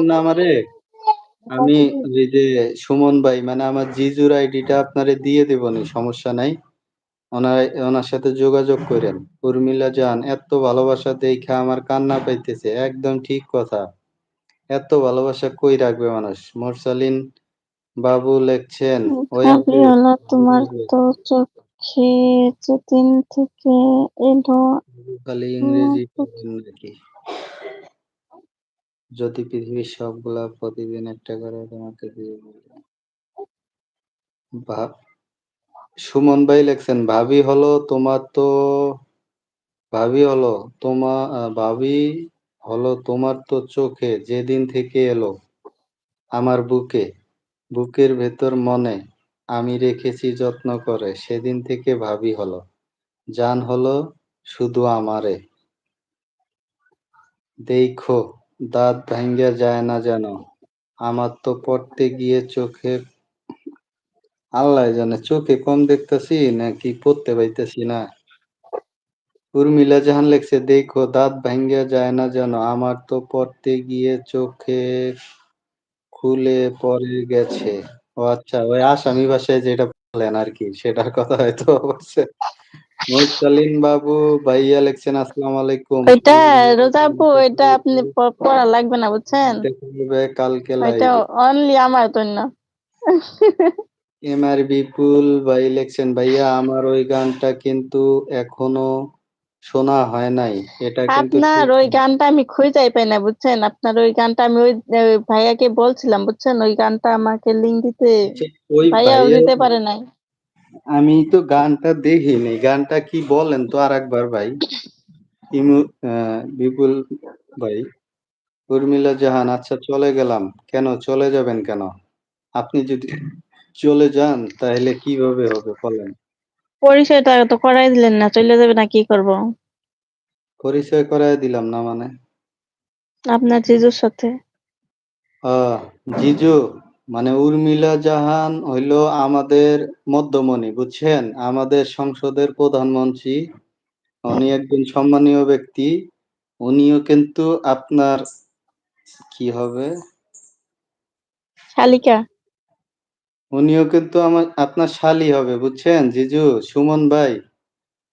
না আমারে? আমি ওই যে সুমন ভাই মানে আমার জিজুর আইডিটা আপনারে দিয়ে দেবনি সমস্যা নাই। ওনার ওনার সাথে যোগাযোগ কইরেন। উর্মিলা জান এত ভালোবাসা দেইখা আমার কান্না পাইতেছে। একদম ঠিক কথা। এত ভালোবাসা কই রাখবে মানুষ? মোরসালিন বাবু লেখছেন, ওই তোমার তো চোখে যেদিন থেকে এলো খালি ইংরেজি নাকি? যদি পৃথিবীর সবগুলা প্রতিদিন একটা করে তোমাকে দিয়ে বলবে। সুমন ভাই লেখছেন, ভাবি হলো তোমার তো ভাবি হলো তোমা আ ভাবি হলো তোমার তো চোখে যেদিন থেকে এলো আমার বুকে, বুকের ভেতর মনে আমি রেখেছি যত্ন করে সেদিন থেকে ভাবি হলো। জান হলো শুধু আমারে। দেইখো দাঁত ভাইঙ্গা যায় না যেন। আমার তো পড়তে গিয়ে চোখে আল্লাহই জানে চোখে কম দেখতেছি নাকি পড়তে পাইতেছি না। উর্মিলা জাহান লেখছে, দেখো দাঁত ভাইঙ্গা যায় না যেন। আমার তো পড়তে গিয়ে চোখে খুলে পড়ে গেছে।" ও আচ্ছা ওই আসামি ভাষায় যেটা বলেন আর কি সেটার কথা হয়তো বলছে। মোরসালিন বাবু ভাইয়া লেখছেন, "আসসালামু আলাইকুম।" ওইটা রোজা আপু ওইটা আপনি পড়া লাগবে না বুঝছেন? কালকে লাইভে। অনলি আমার জন্য। এম আর বিপুল ভাই লেখছেন, "ভাইয়া আমার ওই গানটা কিন্তু এখনও শোনা হয় নাই। এটা কিন্তু আপনার ওই গানটা আমি খুঁজেই পাই না বুঝছেন? আপনার ওই গানটা আমি ওই ভাইয়াকে বলছিলাম বুঝছেন? ওই গানটা আমাকে লিংক দিতে। ভাইয়া দিতে পারে নাই। আমি তো গানটা দেখিনি। গানটা কি বলেন তো আর একবার ভাই? ইমু বিপুল ভাই। উর্মিলা জাহান, আচ্ছা চলে গেলাম। কেন চলে যাবেন কেন? আপনি যদি চলে যান তাহলে কীভাবে হবে বলেন? পরিচয়টা তো করাই দিলেন না। চইলা যাবে না কি করব? পরিচয় করায় দিলাম না মানে? আপনার জিজুর সাথে। জিজু মানে উর্মিলা জাহান হইল আমাদের মধ্যমণি বুঝছেন? আমাদের সংসদের প্রধানমন্ত্রী। উনি একজন সম্মানীয় ব্যক্তি। উনিও কিন্তু আপনার কি হবে? শালিকা। উনিও কিন্তু আমার আপনার শালি হবে বুঝছেন জিজু, সুমন ভাই।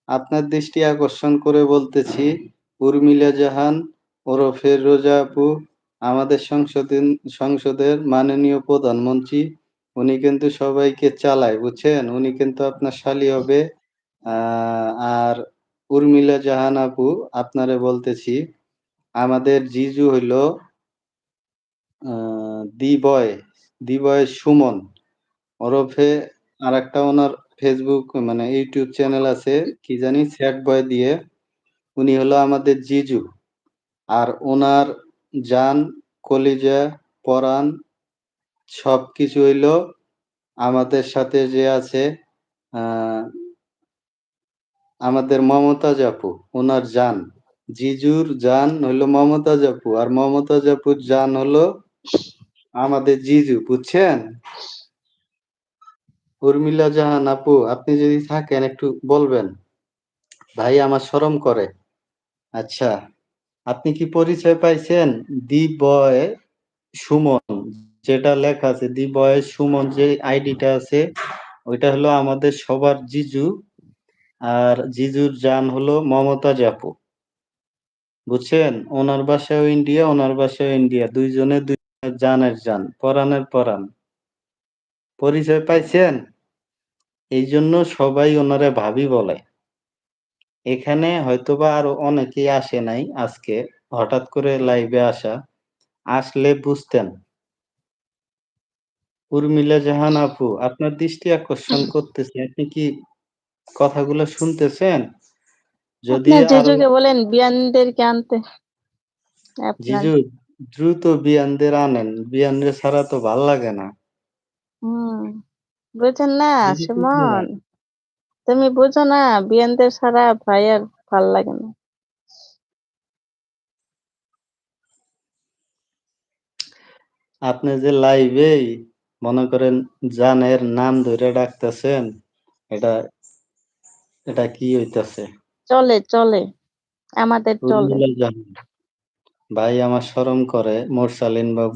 আপনার দৃষ্টি আকর্ষণ করে বলতেছি, উর্মিলা জাহান ওরফের রোজা আপু আমাদের সংসদিন সংসদের মাননীয় প্রধানমন্ত্রী। উনি কিন্তু সবাইকে চালায় বুঝছেন? উনি কিন্তু আপনার শালি হবে। আর উর্মিলা জাহান আপু আপনারে বলতেছি, আমাদের জিজু হইল দি বয়, দি বয় সুমন ওরফে আরেকটা ওনার ফেসবুক মানে ইউটিউব চ্যানেল আছে কি জানি স্যাড বয় দিয়ে। উনি হলো আমাদের জিজু। আর উনার জান, কলিজা, পরাণ সবকিছু হইল আমাদের সাথে যে আছে আমাদের মমতা জাপু ওনার জান। জিজুর জান হইল মমতা জাপু আর মমতা জাপুর জান হলো আমাদের জিজু বুঝছেন? উর্মিলা জাহান আপু আপনি যদি থাকেন একটু বলবেন। ভাই আমার শরম করে। আচ্ছা, আপনি কি পরিচয় পাইছেন? দি বয় সুমন যেটা লেখা আছে দি বয় সুমন যে আইডিটা আছে ওইটা হলো আমাদের সবার জিজু। আর জিজুর যান হলো মমতা জাপু বুঝছেন? ওনার বাসায়ও ইন্ডিয়া, ওনার বাসায়ও ইন্ডিয়া। ২ জনে ২ জানের জান, পরাণের পরাণ। পরিচয় পাইছেন? এই জন্য সবাই ওনারে ভাবি বলে। এখানে হয়তোবা আরও অনেকেই আসে নাই আজকে। হঠাৎ করে লাইভে আসা। আসলে বুঝতেন। উর্মিলা জাহান আপু আপনার দৃষ্টি আকর্ষণ করতেছি। আপনি কি কথাগুলো শুনতেছেন? যদি জিজুকে বলেন বিয়ানদেরকে আনতে। জিজু দ্রুত বিয়ানদের আনেন। বিয়ানদের ছাড়া তো ভালো লাগে না। হুম। বুঝেন না সুমন? তুমি বুঝো না বিয়ানদের ছাড়া ভাইয়ার ভালো লাগে না। আপনি যে লাইভেই মনে করেন জানের নাম ধরে ডাকতেছেন, এটা এটা কি হইতাছে? চলে, চলে। আমাদের চলে। ভাই আমার শরম করে মোরসালিন বাবু